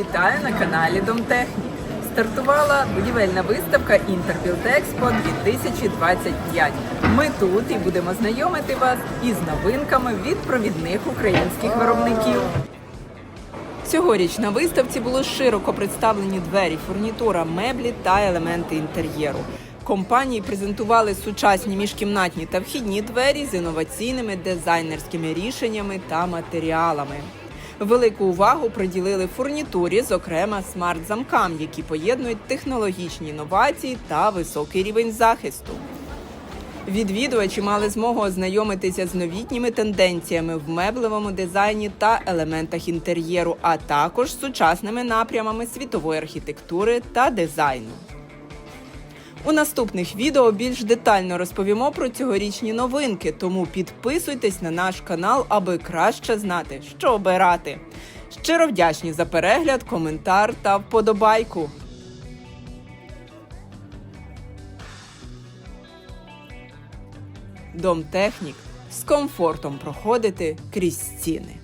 Вітаю на каналі Домтехнік. Стартувала будівельна виставка Інтербілдекспо 2025. Ми тут і будемо знайомити вас із новинками від провідних українських виробників. Цьогоріч на виставці були широко представлені двері, фурнітура, меблі та елементи інтер'єру. Компанії презентували сучасні міжкімнатні та вхідні двері з інноваційними дизайнерськими рішеннями та матеріалами. Велику увагу приділили фурнітурі, зокрема смарт-замкам, які поєднують технологічні інновації та високий рівень захисту. Відвідувачі мали змогу ознайомитися з новітніми тенденціями в меблевому дизайні та елементах інтер'єру, а також сучасними напрямами світової архітектури та дизайну. У наступних відео більш детально розповімо про цьогорічні новинки, тому підписуйтесь на наш канал, аби краще знати, що обирати. Щиро вдячні за перегляд, коментар та вподобайку. Домтехнік з комфортом проходити крізь стіни.